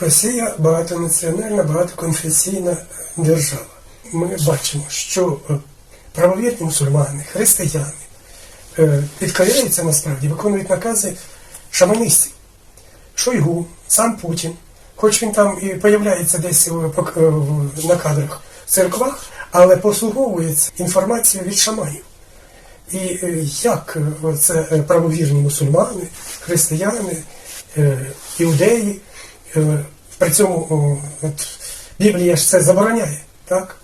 Росія багатонаціональна, багатоконфесійна держава. Ми бачимо, що е, правовірні мусульмани, християни е, підкоряються насправді, виконують накази шаманистів. Шойгу, сам Путін, хоч він там і появляється десь е, на кадрах в церквах, але послуговується інформацією від шаманів. І як це правовірні мусульмани, християни, іудеї, при цьому от, Біблія ж це забороняє, так?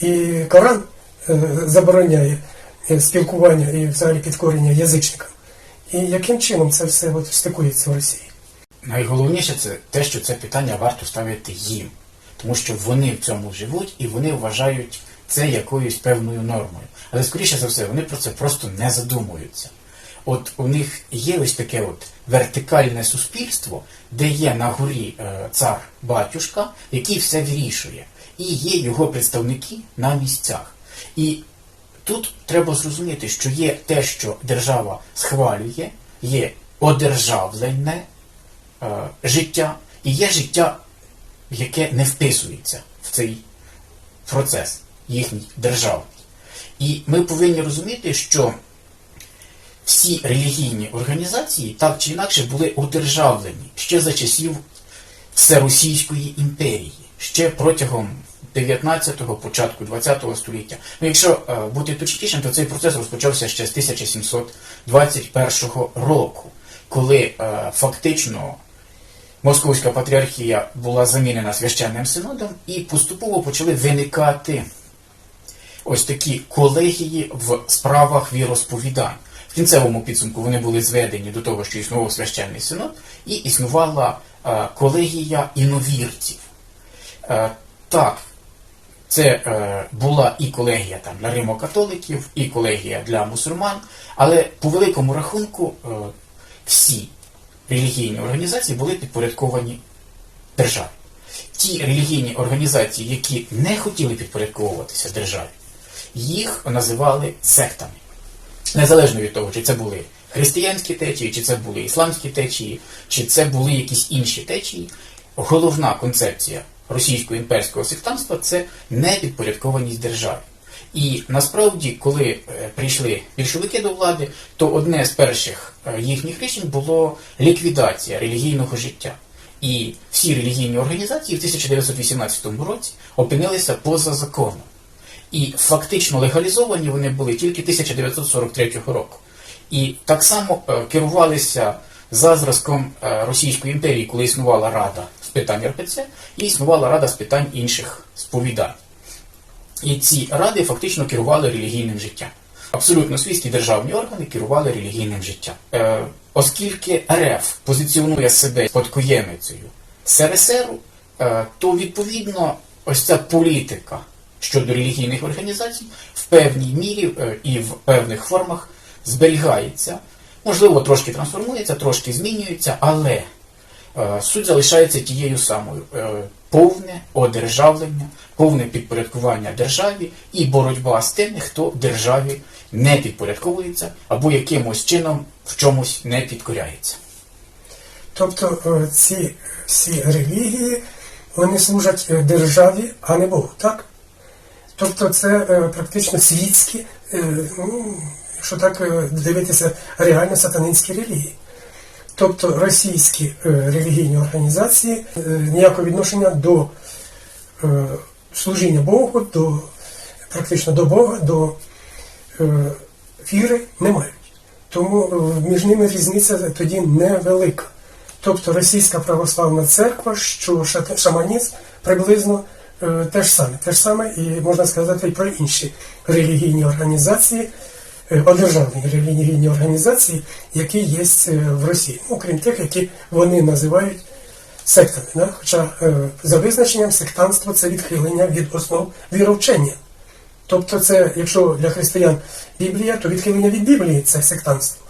І Коран е, забороняє е, спілкування і взагалі підкорення язичникам. І яким чином це все от стикується в Росії? Найголовніше це те, що це питання варто ставити їм, тому що вони в цьому живуть і вони вважають це якоюсь певною нормою. Але скоріше за все, вони про це просто не задумуються. От у них є ось таке от вертикальне суспільство, де є на горі е, цар батюшка, який все вирішує, і є його представники на місцях. І тут треба зрозуміти, що є те, що держава схвалює, є одержавлене е, життя, і є життя, яке не вписується в цей процес їхній державний. І ми повинні розуміти, що всі релігійні організації так чи інакше були одержавлені ще за часів Всеросійської імперії, ще протягом 19-го, початку 20-го століття. Ну, якщо е, бути точнішим, то цей процес розпочався ще з 1721 року, коли е, фактично Московська патріархія була замінена священним синодом і поступово почали виникати ось такі колегії в справах віросповідань. В кінцевому підсумку вони були зведені до того, що існував священний синод, і існувала е, колегія іновірців. Е, так, це е, була і колегія там для римокатоликів, і колегія для мусульман, але по великому рахунку всі релігійні організації були підпорядковані державі. Ті релігійні організації, які не хотіли підпорядковуватися державі, їх називали сектами. Незалежно від того, чи це були християнські течії, чи це були ісламські течії, чи це були якісь інші течії, головна концепція російського імперського сектантства це непідпорядкованість державі. І насправді, коли е, прийшли більшовики до влади, то одне з перших е, їхніх рішень було ліквідація релігійного життя. І всі релігійні організації в 1918 році опинилися поза законом. І фактично легалізовані вони були тільки 1943 року. І так само е, керувалися за зразком е, Російської імперії, коли існувала Рада з питань РПЦ і існувала Рада з питань інших сповідань. І ці ради фактично керували релігійним життям. Абсолютно свійські державні органи керували релігійним життям. Е, оскільки РФ позиціонує себе спадкоємицею СРСР, е, то відповідно ось ця політика щодо релігійних організацій в певній мірі е, і в певних формах зберігається. Можливо, трошки трансформується, трошки змінюється, але е, суть залишається тією самою: Е, повне одержавлення, повне підпорядкування державі і боротьба з тими, хто державі не підпорядковується або якимось чином в чомусь не підкоряється. Тобто ці всі релігії вони служать державі, а не Богу, так? Тобто це е, практично світські, е, ну, якщо так е, дивитися, реально сатанинські релігії. Тобто російські релігійні організації ніякого відношення до служіння Богу, до, практично до Бога, до віри не мають. Тому між ними різниця тоді невелика. Тобто Російська православна церква, що шаманізм приблизно те ж саме. Те ж саме, і можна сказати і про інші релігійні організації, е, одержавні релігійні організації, які є е, в Росії, ну, крім тих, які вони називають сектами. Да? Хоча е, за визначенням сектантство це відхилення від основ віровчення. Тобто, це, якщо для християн Біблія, то відхилення від Біблії це сектантство.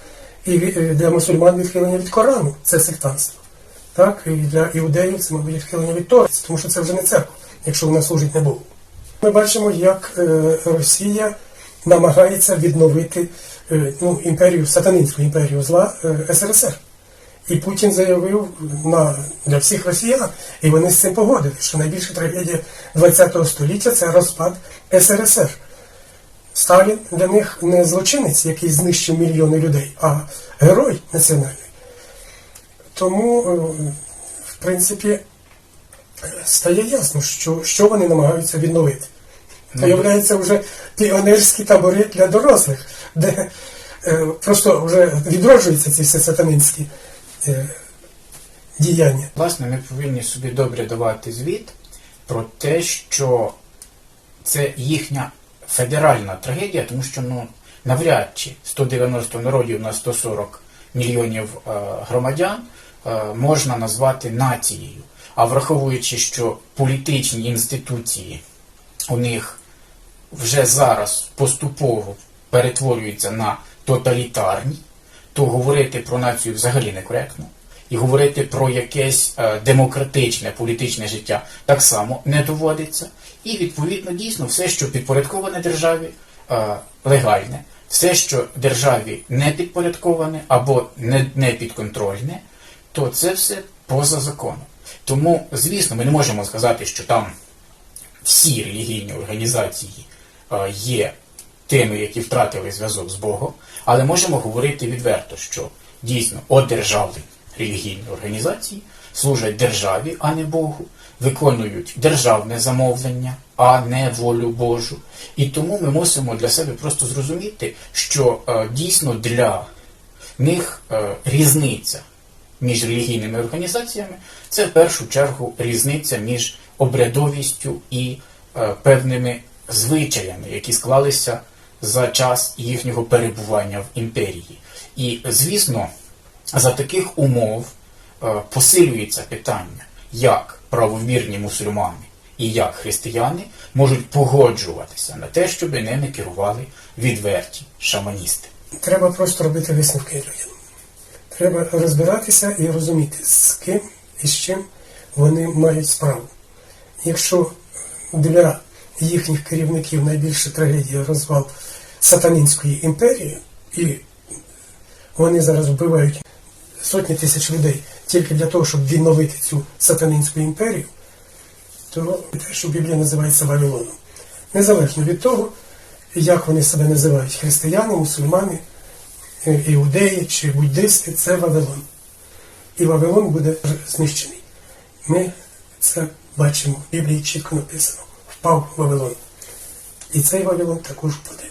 І е, для мусульман відхилення від Корану це сектантство. Так? І для іудеїв це, мабуть, відхилення від Тори, тому що це вже не церква, якщо вона служить не Богу. Ми бачимо, як е, Росія намагається відновити е, ну, імперію, сатанинську імперію зла е, СРСР. І Путін заявив на, для всіх росіян, і вони з цим погодили, що найбільша трагедія ХХ століття це розпад СРСР. Сталін для них не злочинець, який знищив мільйони людей, а герой національний. Тому, в принципі, стає ясно, що, що вони намагаються відновити. Появляються вже піонерські табори для дорослих, де е, просто вже відроджуються ці всі сатанинські е, діяння. Власне, ми повинні собі добре давати звіт про те, що це їхня федеральна трагедія, тому що ну, навряд чи 190 народів на 140 мільйонів е, громадян е, можна назвати нацією. А враховуючи, що політичні інституції у них вже зараз поступово перетворюються на тоталітарні, то говорити про націю взагалі некоректно. І говорити про якесь е, демократичне політичне життя так само не доводиться. І відповідно дійсно все, що підпорядковане державі, е, легальне, все, що державі не підпорядковане або не, не підконтрольне, то це все поза законом. Тому, звісно, ми не можемо сказати, що там всі релігійні організації е, є тими, які втратили зв'язок з Богом, але можемо говорити відверто, що дійсно одержавлені релігійні організації служать державі, а не Богу, виконують державне замовлення, а не волю Божу. І тому ми мусимо для себе просто зрозуміти, що е, дійсно для них е, різниця між релігійними організаціями це в першу чергу різниця між обрядовістю і е, певними звичаями, які склалися за час їхнього перебування в імперії. І, звісно, за таких умов е, посилюється питання, як правовірні мусульмани і як християни можуть погоджуватися на те, щоб ними керували відверті шаманісти. Треба просто робити висновки людям. Треба розбиратися і розуміти, з ким і з чим вони мають справу. Якщо для їхніх керівників найбільша трагедія розвал сатанінської імперії, і вони зараз вбивають сотні тисяч людей тільки для того, щоб відновити цю сатанінську імперію, то те, що Біблія називається Вавилоном. Незалежно від того, як вони себе називають християни, мусульмани, е, іудеї чи буддисти, це Вавилон. І Вавилон буде знищений. Ми це бачимо в Біблії чітко написано. Впав Вавилон. І цей Вавилон також впаде.